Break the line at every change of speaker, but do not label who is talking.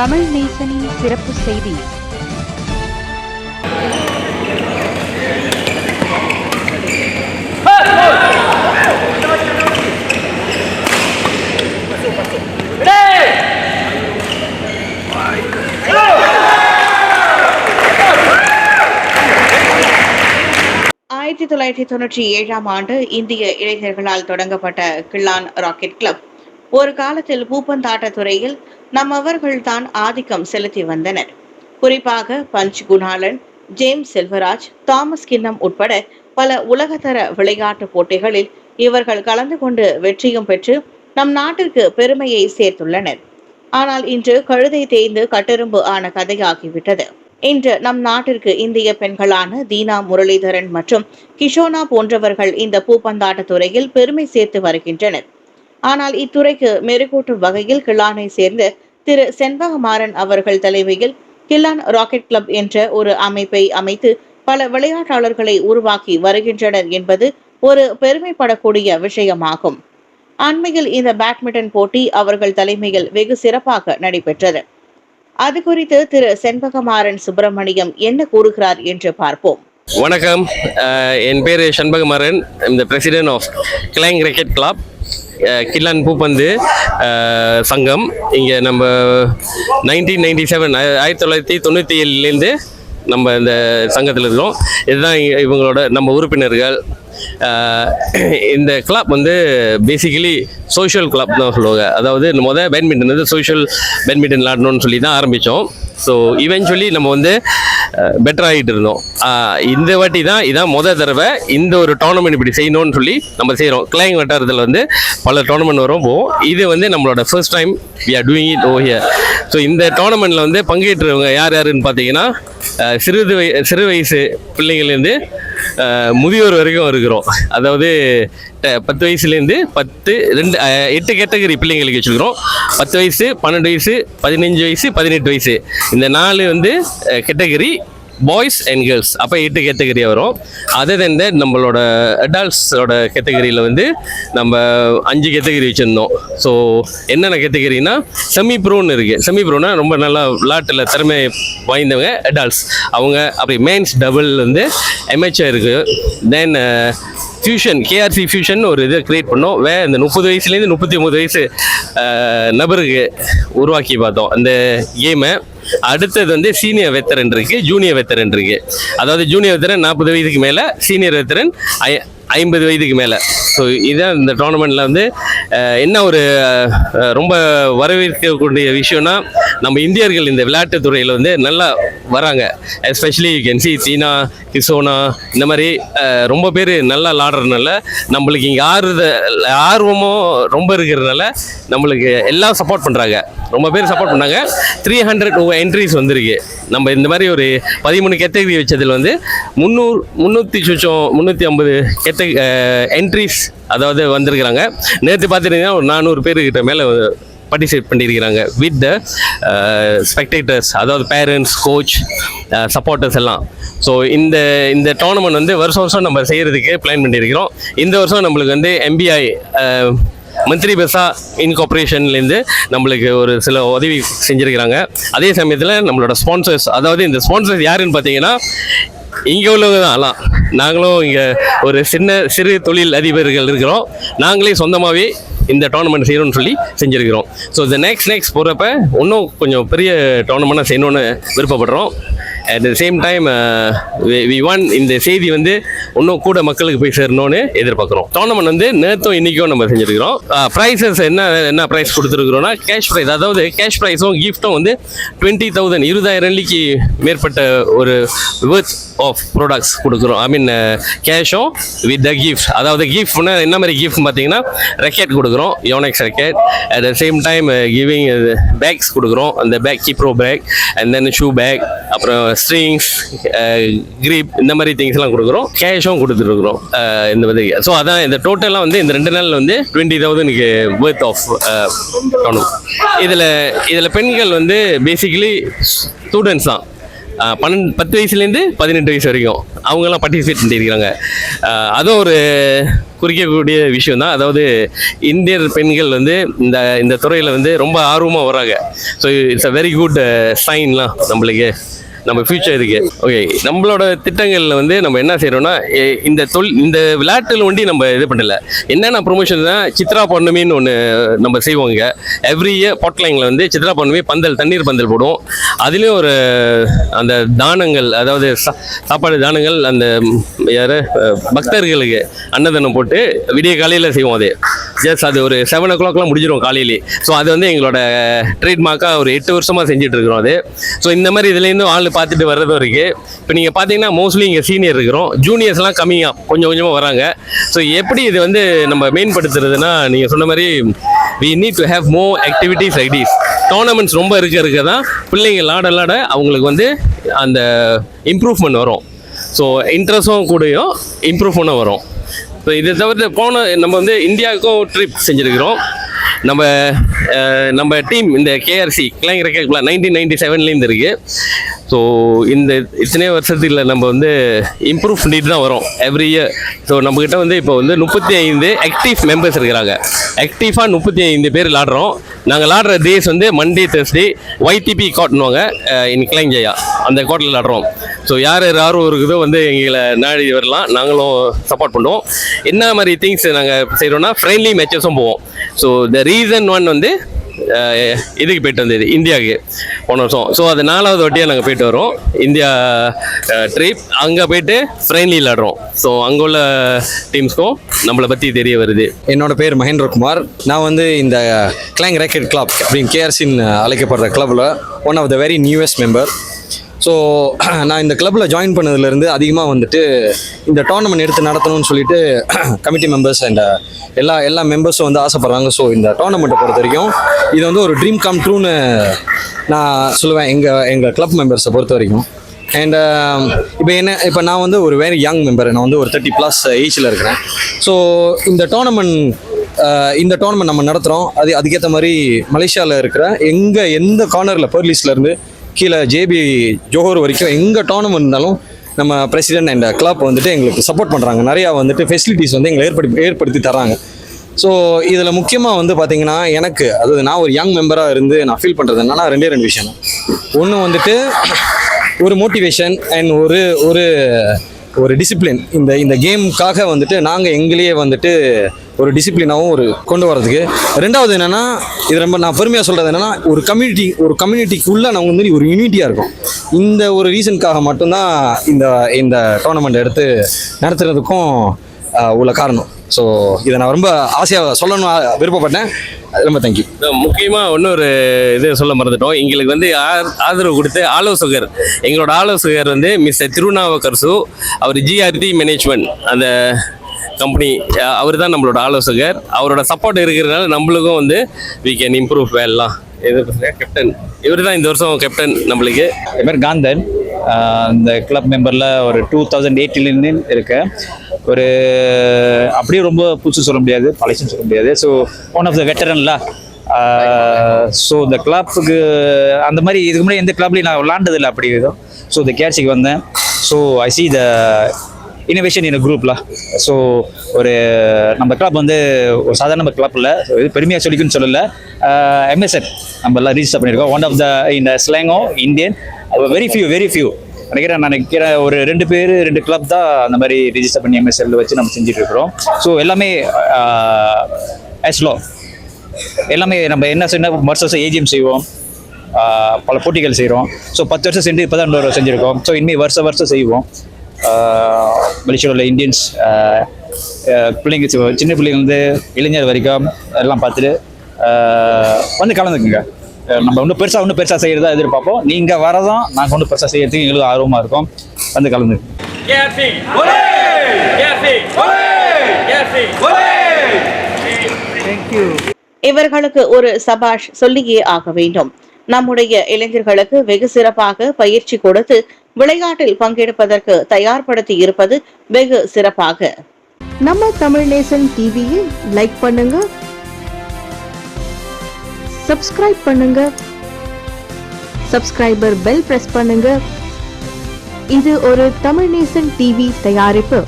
தமிழ் நேசனின் சிறப்பு செய்தி. ஆயிரத்தி தொள்ளாயிரத்தி தொண்ணூற்றி ஏழாம் ஆண்டு இந்திய இளைஞர்களால் தொடங்கப்பட்ட கிள்ளான் ராக்கெட் கிளப். ஒரு காலத்தில் பூப்பந்தாட்ட துறையில் நம்மவர்கள்தான் ஆதிக்கம் செலுத்தி வந்தனர். குறிப்பாக பஞ்ச் குணாலன் ஜேம்ஸ் செல்வராஜ் தாமஸ் கிண்ணம் உட்பட பல உலகத்தர விளையாட்டு போட்டிகளில் இவர்கள் கலந்து கொண்டு வெற்றியும் பெற்று நம் நாட்டிற்கு பெருமையை சேர்த்துள்ளனர். ஆனால் இன்று கழுதை தேய்ந்து கட்டெரும்பு ஆன கதையாகிவிட்டது. இன்று நம் நாட்டிற்கு இந்திய பெண்களான தீனா முரளிதரன் மற்றும் கிஷோனா போன்றவர்கள் இந்த பூப்பந்தாட்ட துறையில் பெருமை சேர்த்து வருகின்றனர். ஆனால் இத்துறைக்கு மெருகூட்டும் வகையில் கிளானை சேர்ந்த திரு செண்பகமாறன் அவர்கள் தலைமையில் கில்லான் ராக்கெட் கிளப் என்ற ஒரு அமைப்பை அமைத்து பல விளையாட்டாளர்களை உருவாக்கி வருகின்றனர் என்பது ஒரு பெருமைப்படக்கூடிய விஷயமாகும். அண்மையில் இந்த பேட்மிண்டன் போட்டி அவர்கள் தலைமையில் வெகு சிறப்பாக நடைபெற்றது. அது குறித்து திரு செண்பகமாறன் சுப்பிரமணியம் என்ன கூறுகிறார் என்று பார்ப்போம்.
வணக்கம். என் பேர் செண்பகமாறன். இந்த president of Klang cricket club கில்லான் பூப்பந்து சங்கம். இங்கே நம்ம நைன்டீன் நைன்டி செவன் ஆயிரத்தி தொள்ளாயிரத்தி தொண்ணூற்றி ஏழுலேருந்து நம்ம இந்த சங்கத்தில் இருக்கிறோம். இதுதான் இவங்களோட நம்ம உறுப்பினர்கள். இந்த கிளப் வந்து பேசிக்கலி சோஷியல் கிளப் தான் சொல்லுவாங்க. அதாவது மொதல் பேட்மிண்டன் வந்து சோஷியல் பேட்மிண்டன் விளாடணும்னு சொல்லி தான் ஆரம்பித்தோம் ஸோ இவென்ச்சுவலி நம்ம வந்து பெட்டர் ஆகிட்டு இருந்தோம். இந்த வாட்டி தான் இதான் முத தடவை இந்த ஒரு டோர்னமெண்ட் இப்படி செய்யணும்னு சொல்லி நம்ம செய்கிறோம் கிளைங் வட்டாரத்தில் வந்து பல டோர்னமெண்ட் வரும். போவோம் இது வந்து நம்மளோட first time we are doing it oh here so இந்த டோர்னமெண்ட்டில் வந்து பங்கேற்றவங்க யார் யாருன்னு பார்த்தீங்கன்னா அஹ், சிறிது வய சிறு வயசு பிள்ளைங்கள்லேருந்து முதியோர் வரைக்கும் இருக்கிறோம். அதாவது பத்து வயசுலேருந்து பத்து ரெண்டு எட்டு கேட்டகரி பிள்ளைங்களுக்கு வச்சுருக்கிறோம். பத்து வயசு பன்னெண்டு வயசு பதினஞ்சு வயசு பதினெட்டு வயசு. இந்த நாலு வந்து கேட்டகரி பாய்ஸ் அண்ட் கேர்ள்ஸ் அப்போ எட்டு கேட்டகரியாக வரும். அதர் தென் தட் நம்மளோட அடல்ட்ஸோட கேட்டகரியில் வந்து நம்ம அஞ்சு கேட்டகரி வச்சுருந்தோம். ஸோ என்னென்ன கேட்டகரினா செமி ப்ரோன்னு இருக்குது செமி ப்ரோனா ரொம்ப நல்லா விளாட்டில் திறமை வாய்ந்தவங்க அடல்ட்ஸ் அவங்க அப்படி மெயின்ஸ் டபுள் வந்து எம்ஹெச்ஆர் இருக்குது தென் ஃபியூஷன் கேஆர்சி ஃபியூஷன் ஒரு இது க்ரியேட் பண்ணோம். வே இந்த முப்பது வயசுலேருந்து முப்பத்தி ஒம்பது வயசு uh, நபருக்கு உருவாக்கி பார்த்தோம். அந்த கேமை அடுத்தது வந்து சீனியர் வெத்தரன் இருக்கு ஜூனியர் வெத்தரன் இருக்கு. அதாவது ஜூனியர் வெத்தரன் நாற்பது வயதுக்கு மேலே சீனியர் வெத்தரன் ஐ ஐம்பது வயதுக்கு மேலே. ஸோ இதுதான் இந்த டோர்னமெண்ட்டில் வந்து என்ன ஒரு ரொம்ப வரவேற்கக்கூடிய விஷயம்னா நம்ம இந்தியர்கள் இந்த விளையாட்டுத் துறையில் வந்து நல்லா வராங்க. எஸ்பெஷலி யூ கேன் சி சீனா கிசோனா இந்த மாதிரி ரொம்ப பேர் நல்லா விளாடுறதுனால நம்மளுக்கு இங்கே ஆறுத ஆர்வமும் ரொம்ப இருக்கிறதுனால நம்மளுக்கு எல்லாம் சப்போர்ட் பண்ணுறாங்க ரொம்ப பேர் சப்போர்ட் பண்ணாங்க. த்ரீ ஹண்ட்ரட் என்ட்ரிஸ் வந்திருக்கு. நம்ம இந்த மாதிரி ஒரு பதிமூணு கேட்டகரி வச்சதில் வந்து முந்நூறு முந்நூற்றி சுச்சம் முந்நூற்றி ஐம்பது கேட்ட என்ட்ரிஸ் அதாவது வந்திருக்கிறாங்க. நேற்று பார்த்துட்டீங்கன்னா ஒரு நானூறு பேருக்கிட்ட மேலே பார்ட்டிசிபேட் பண்ணியிருக்கிறாங்க. வித் த ஸ்பெக்டேட்டர்ஸ் அதாவது பேரண்ட்ஸ் கோச் சப்போர்ட்டர்ஸ் எல்லாம். ஸோ இந்த இந்த டோர்னமெண்ட் வந்து வருஷம் வருஷம் நம்ம செய்கிறதுக்கு பிளான் பண்ணியிருக்கிறோம். இந்த வருஷம் நம்மளுக்கு வந்து எம்பிஐ மந்திரி பெசா இன்கார்பரேஷன்லேருந்து நம்மளுக்கு ஒரு சில உதவி செஞ்சுருக்கிறாங்க. அதே சமயத்தில் நம்மளோட ஸ்பான்சர்ஸ் அதாவது இந்த ஸ்பான்சர்ஸ் யாருன்னு பார்த்தீங்கன்னா இங்கே உள்ளவங்க தான் எல்லாம். நாங்களும் இங்கே ஒரு சின்ன சிறு தொழில் அதிபர்கள் இருக்கிறோம். நாங்களே சொந்தமாகவே இந்த டோர்னமெண்ட் செய்யணும்னு சொல்லி செஞ்சுருக்கிறோம். ஸோ இந்த நெக்ஸ்ட் நெக்ஸ்ட் போகிறப்ப இன்னும் கொஞ்சம் பெரிய டோர்னமெண்ட்டாக செய்யணும்னு விருப்பப்படுறோம். At the same time we want இந்த செய்தி வந்து இன்னும் கூட மக்களுக்கு போய் சேரணும்னு எதிர்பார்க்குறோம். டோர்னமெண்ட் வந்து நேற்றும் இன்றைக்கும் நம்ம செஞ்சுருக்கிறோம். ப்ரைஸஸ் என்ன என்ன ப்ரைஸ் கொடுத்துருக்குறோம்னா கேஷ் ப்ரைஸ் அதாவது கேஷ் ப்ரைஸும் கிஃப்ட்டும் வந்து டுவெண்ட்டி தௌசண்ட் இருபதாயிரம் வெள்ளிக்கு மேற்பட்ட ஒரு வேர்த் ஆஃப் ப்ராடக்ட்ஸ் கொடுக்குறோம். ஐ மீன் கேஷும் வித் த கிஃப்ட் அதாவது கிஃப்ட்னா என்ன மாதிரி கிஃப்ட் பார்த்தீங்கன்னா ரெக்கெட் கொடுக்குறோம். Yonex racket at the same time giving bags கொடுக்குறோம். அந்த bag கிப்ரோ bag and then shoe bag அப்புறம் ஸ்ட்ரிங்ஸ் கிரீப் eh, இந்த மாதிரி திங்ஸ்லாம் கொடுக்குறோம். கேஷும் கொடுத்துருக்குறோம் eh, இந்த மாதிரி. ஸோ அதான் இந்த டோட்டலாக வந்து இந்த ரெண்டு நாளில் வந்து டுவெண்ட்டி தௌசண்ட்க்கு வேர்த் ஆஃப் டோனும் இதில் இதில் பெண்கள் வந்து பேசிக்கலி ஸ்டூடெண்ட்ஸ் தான். Eh, பன்னெண்டு பத்து வயசுலேருந்து பதினெட்டு வயசு வரைக்கும் அவங்கெல்லாம் பார்ட்டிசிபேட் பண்ணியிருக்கிறாங்க. அதுவும் ஒரு குறிக்கக்கூடிய விஷயம் தான். அதாவது இந்தியர் பெண்கள் வந்து இந்த இந்த துறையில் வந்து ரொம்ப ஆர்வமாக வராங்க. So it's a very good சைன்லாம் நம்மளுக்கு. நம்ம ஃபியூச்சருக்கு ஓகே நம்மளோட திட்டங்களில் வந்து நம்ம என்ன செய்யறோம்னா இந்த தொல் இந்த விளையாட்டில் ஒண்டி நம்ம இது பண்ணல. என்னென்ன ப்ரொமோஷன் தான் சித்ரா பௌர்ணமின்னு ஒன்று நம்ம செய்வோம் இங்கே எவ்ரி இயர் பாட்லைனில் வந்து சித்ரா பௌர்ணமி பந்தல் தண்ணீர் பந்தல் போடுவோம். அதுலேயும் ஒரு அந்த தானங்கள் அதாவது சா- சாப்பாடு தானங்கள் அந்த யார் பக்தர்களுக்கு அன்னதானம் போட்டு விடிய காலையில் செய்வோம் அது. ஜஸ்ட் அது ஒரு செவன் ஓ கிளாக்லாம் முடிஞ்சிடும் காலையிலே. ஸோ அது வந்து எங்களோட ட்ரேட்மார்க்காக ஒரு எட்டு வருஷமாக செஞ்சுட்டு இருக்கிறோம் அது. ஸோ இந்த மாதிரி இதுலேருந்து ஆள் பார்த்துட்டு வர்றதும் இருக்குது இப்போ நீங்கள் பார்த்தீங்கன்னா மோஸ்ட்லி இங்கே சீனியர் இருக்கிறோம். ஜூனியர்ஸ்லாம் கம்மியாக கொஞ்சம் கொஞ்சமாக வராங்க. ஸோ எப்படி இது வந்து நம்ம மேம்படுத்துறதுன்னா நீங்கள் சொன்ன மாதிரி we need to have more activities ideas tournaments ரொம்ப இருக்க இருக்க தான் பிள்ளைங்க லாட லாட அவங்களுக்கு வந்து அந்த இம்ப்ரூவ்மெண்ட் வரும். ஸோ இன்ட்ரெஸ்ட்டும் கூடயும் இம்ப்ரூவ்மெண்ட்டும் வரும். ஸோ இதை தவிர்த்து போன நம்ம வந்து இந்தியாவுக்கும் ட்ரிப் செஞ்சுருக்கிறோம். நம்ம நம்ம டீம் இந்த கேஆர்சி கிளைங் ரெக்கெட் நைன்டீன் நைன்டி செவன்லேருந்து இருக்குது ஸோ இந்த இத்தனை வருஷத்தில் நம்ம வந்து இம்ப்ரூவ் பண்ணிட்டு தான் வரோம் எவ்ரி இயர் ஸோ நம்மக்கிட்ட வந்து இப்போ வந்து முப்பத்தி ஐந்து ஆக்டிவ் மெம்பர்ஸ் இருக்கிறாங்க. ஆக்டிவாக முப்பத்தி ஐந்து பேர் விளாடுறோம். நாங்கள் ஆடுற டேஸ் வந்து மண்டே தேர்ஸ்டே ஒய்டிபி கோட்னுவாங்க இன் கிளைஞ்சையா அந்த கோட்டில் விளாடுறோம் ஸோ யார் யார் ஆர்வம் இருக்குதோ வந்து எங்களை நாடி வரலாம். நாங்களும் சப்போர்ட் பண்ணுவோம். என்ன மாதிரி திங்ஸ் நாங்கள் செய்கிறோன்னா ஃப்ரெண்ட்லி மேட்சஸும் போவோம். ஸோ த ரீசன் ஒன் வந்து இதுக்கு போயிட்டு வந்தது இந்தியாவுக்கு போன வருஷம். ஸோ அது நாலாவது வாட்டியாக நாங்கள் போயிட்டு வரோம். இந்தியா ட்ரிப் அங்கே போயிட்டு ஃப்ரெண்ட்லி விளாடுறோம் ஸோ அங்கே உள்ள டீம்ஸ்க்கும் நம்மளை பற்றி தெரிய வருது.
என்னோட பேர் மகேந்திரகுமார் நான் வந்து இந்த கிளாங் ரேக்கெட் கிளப் அப்படின்னு கேஆர்சின்னு அழைக்கப்படுற கிளப்பில் one of the very newest member so நான் இந்த கிளப்பில் ஜாயின் பண்ணதுலேருந்து அதிகமாக வந்துட்டு இந்த டோர்னமெண்ட் எடுத்து நடத்தணும்னு சொல்லிட்டு கமிட்டி மெம்பர்ஸ் அண்ட் எல்லா எல்லா மெம்பர்ஸும் வந்து ஆசைப்பட்றாங்க. ஸோ இந்த டோர்னமெண்ட்டை பொறுத்த வரைக்கும் இது வந்து ஒரு ட்ரீம் கம் ட்ரூன்னு நான் சொல்லுவேன். எங்கள் எங்கள் கிளப் மெம்பர்ஸை பொறுத்த வரைக்கும் அண்ட் um, இப்போ என்ன இப்போ நான் வந்து ஒரு வெரி யங் மெம்பர் நான் வந்து ஒரு தேர்ட்டி ப்ளஸ் ஏஜில் இருக்கிறேன். ஸோ இந்த டோர்னமெண்ட் uh, இந்த டோர்னமெண்ட் நம்ம நடத்துகிறோம் அது அதுக்கேற்ற மாதிரி மலேசியாவில் இருக்கிற எங்கே எந்த கார்னரில் பெர்லிஸ்லேருந்து கீழே ஜேபி ஜோஹர் வரைக்கும் எங்கே டோர்னமெண்ட் இருந்தாலும் நம்ம பிரசிடென்ட் அண்ட் கிளப் வந்துட்டு எங்களுக்கு சப்போர்ட் பண்ணுறாங்க நிறையா வந்துட்டு ஃபெசிலிட்டிஸ் வந்து எங்களை ஏற்படுத்தி ஏற்படுத்தி தராங்க ஸோ இதில் முக்கியமாக வந்து பார்த்தீங்கன்னா எனக்கு அதாவது நான் ஒரு யங் மெம்பராக இருந்து நான் ஃபீல் பண்ணுறது என்னன்னா ரெண்டே ரெண்டு விஷயம் ஒன்று வந்துட்டு ஒரு மோட்டிவேஷன் அண்ட் ஒரு ஒரு ஒரு டிசிப்ளின் இந்த இந்த கேமுக்காக வந்துட்டு நாங்கள் எங்களையே வந்துட்டு ஒரு டிசிப்ளினாகவும் ஒரு கொண்டு வரதுக்கு ரெண்டாவது என்னென்னா இது ரொம்ப நான் பெருமையாக சொல்கிறது என்னென்னா ஒரு கம்யூனிட்டி ஒரு கம்யூனிட்டிக்குள்ளே நான் வந்து ஒரு யூனிட்டியாக இருக்கும். இந்த ஒரு ரீசனுக்காக மட்டும்தான் இந்த இந்த டோர்னமெண்ட் எடுத்து நடத்துறதுக்கும் உள்ள காரணம். ஸோ இதை நான் ரொம்ப ஆசையாக சொல்லணும் விருப்பப்பட்டேன். ரொம்ப தேங்க்யூ
முக்கியமாக இன்னொரு இது சொல்ல மறந்துட்டோம். எங்களுக்கு வந்து ஆதரவு கொடுத்து ஆலோசகர். எங்களோட ஆலோசகர் வந்து மிஸ்டர் திருநாவுக்கரசு அவர் ஜிஆர்டி மேனேஜ்மெண்ட் அந்த கம்பெனி அவர் தான் நம்மளோட ஆலோசகர். அவரோட சப்போர்ட் இருக்கிறதுனால நம்மளுக்கும் வந்து வி கேன் இம்ப்ரூவ் வேலாம் இது கேப்டன் இவர் தான் இந்த வருஷம் கேப்டன் நம்மளுக்கு.
என் பேர் காந்தன். இந்த கிளப் மெம்பரில் ஒரு டூ தௌசண்ட் எயிட்டிலேருந்து இருக்கேன். ஒரு அப்படியே ரொம்ப புதுசு சொல்ல முடியாது பழசுன்னு சொல்ல முடியாது. ஸோ ஒன் ஆஃப் த வெட்டரன்ல ஸோ இந்த கிளப்புக்கு அந்த மாதிரி இதுக்கு முன்னாடி எந்த கிளப்லையும் நான் விளாண்டதில்லை அப்படி இதுவும் ஸோ இந்த கேட்சிக்கு வந்தேன். So I see the innovation in குரூப்ல ஸோ ஒரு நம்ம கிளப் வந்து ஒரு சாதாரண கிளப் இல்லை. இது பெருமையாக சொல்லிக்குன்னு சொல்லலை. எம்எஸ்என் நம்ம எல்லாம் ரிஜிஸ்டர் பண்ணியிருக்கோம். ஒன் ஆஃப் த இந்த ஸ்லேங்கோ Indian very few very few நினைக்கிறேன் நான் நினைக்கிறேன் ஒரு ரெண்டு பேர் ரெண்டு கிளப் தான் அந்த மாதிரி ரிஜிஸ்டர் பண்ணி எம்எஸ்எல் வச்சு நம்ம செஞ்சுட்டு இருக்கிறோம். ஸோ எல்லாமே ஆஸ்லோ எல்லாமே நம்ம என்ன சொன்ன வருஷம் வருஷம் ஏஜிஎம் செய்வோம். பல போட்டிகள் செய்கிறோம் ஸோ பத்து வருஷம் செஞ்சு இப்போ தான் வருஷம் செஞ்சுருக்கோம். ஸோ இனிமேல் வருஷம் வருஷம் செய்வோம். மலேசியாவில் உள்ள இந்தியன்ஸ் பிள்ளைங்க சின்ன பிள்ளைங்க வந்து இளைஞர் வரைக்கும் எல்லாம் பார்த்துட்டு வந்து கலந்துக்குங்க. நம்ம இன்னும் பெருசாக இன்னும் பெருசாக செய்கிறதா எதிர்பார்ப்போம். நீங்கள் வரதான் நாங்கள் ஒன்றும் பெருசாக செய்கிறதுக்கு எங்களுக்கு ஆர்வமாக இருக்கும். வந்து கலந்துக்குங்க.
இவர்களுக்கு ஒரு சபாஷ் சொல்லியே ஆக வேண்டும். நம்முடைய இளைஞர்களுக்கு வெகு சிறப்பாக பயிற்சி கொடுத்து விளையாட்டில் பங்கெடுப்பதற்கு தயார்படுத்தி இருப்பது வெகு சிறப்பாக.
நம்ம தமிழ் நேசன் டிவியை லைக் பண்ணுங்க. சப்ஸ்கிரைப் பண்ணுங்க. சப்ஸ்கிரைபர் பெல் பிரஸ் பண்ணுங்க. இது ஒரு தமிழ் நேசன் டிவி தயாரிப்பு.